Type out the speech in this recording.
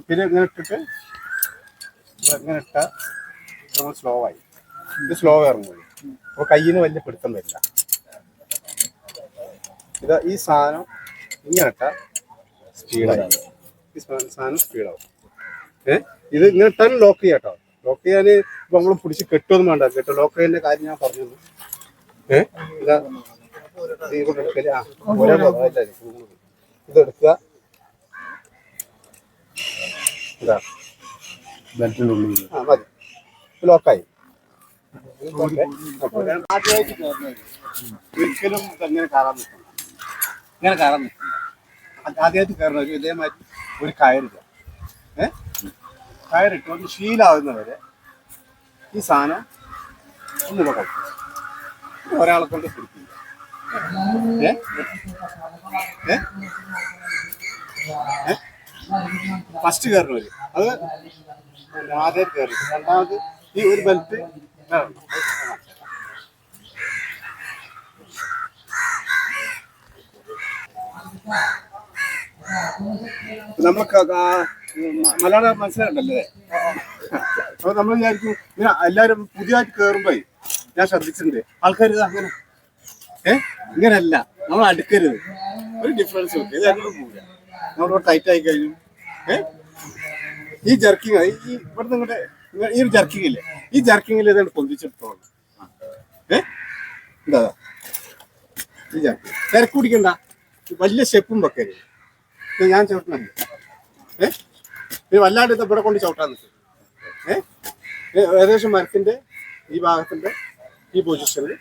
പിന്നെ ഇങ്ങനെ ഇട്ടിട്ട് ഇങ്ങനെ ഇട്ട നമ്മൾ സ്ലോ ആയി. ഇത് സ്ലോ ഇറങ്ങും. അപ്പോൾ കയ്യിന് വലിയ പിടുത്തം വരില്ല. ഇത് ഈ സാധനം ഇങ്ങനെ ഇട്ട സ്പീഡായി ഈ സാധനം സ്പീഡാവും ഏ? ഇത് ഇങ്ങനെ ഇട്ടാലും ലോക്ക് ചെയ്യാം കേട്ടോ. ലോക്ക് ചെയ്യാൻ ഇപ്പൊ നമ്മൾ പിടിച്ച് കെട്ടുമൊന്നും വേണ്ട. കേട്ടോ ലോക്ക് ചെയ്യുന്ന കാര്യം ഞാൻ പറഞ്ഞു ഏ? ഇതാ ഇതെടുക്കുക ഇതാ ബെൽറ്റിന്റെ ഉള്ളിൽ ആ മതി. ലോക്കായി. ആദ്യമായിട്ട് കയറുന്നത് ഒരിക്കലും ഇങ്ങനെ കയറാൻ നിൽക്കണം ഇങ്ങനെ കയറാൻ നിൽക്കണം ആദ്യമായിട്ട് കയറുന്ന ഒരു ഇതേമാതിരി ഒരു കയറില്ല. ഏ? കയറിട്ട് ഒന്ന് ശീലാവുന്നവരെ ഈ സാധനം ഒന്നിവിടെ കഴിക്കും. ഒരാളെ കൊണ്ട് പിടിക്കില്ല. ഏ? ഏ? ഫസ്റ്റ് കയറുന്നവര് അത് ആദ്യം കയറി. രണ്ടാമത് ഈ ഒരു ബെൽറ്റ് നമ്മൾ മലയാളം മനസ്സിലാക്കണ്ടല്ലേ അപ്പൊ നമ്മൾ വിചാരിക്കും ഇങ്ങനെ എല്ലാരും പുതിയതായിട്ട് കയറുമ്പോ ഞാൻ ശ്രദ്ധിച്ചിട്ടുണ്ട്. ആൾക്കാർ ഇത് അങ്ങനെ ഏ? ഇങ്ങനല്ല നമ്മൾ അടുക്കരുത്. ഒരു ഡിഫറൻസ് ഉണ്ട്. ഇത് അങ്ങനെ നമ്മളോട് ടൈറ്റ് ആയി കഴിഞ്ഞു. ഈ ജർക്കിങ് ഈ ഇവിടുന്ന് ഇങ്ങോട്ട് ഈ ഒരു ജർക്കിങ് ഇല്ലേ? ഈ ജർക്കിംഗിൽ ഇതാണ് പൊന്തിച്ചെടുത്തോളൂ. ഏഹ് എന്താ ഈ ജർക്കിങ് തിരക്ക് പിടിക്കണ്ട. വലിയ സ്റ്റെപ്പും വെക്കരുത് ഞാൻ ചവിട്ടുന്നുണ്ട് ഏ? വല്ലാണ്ട് ഇത് ഇവിടെ കൊണ്ട് ചവിട്ടാൻ നിൽക്കും ഏ? ഏ, ഏകദേശം മരത്തിന്റെ ഈ ഭാഗത്തിന്റെ ഈ പൊസിഷനിൽ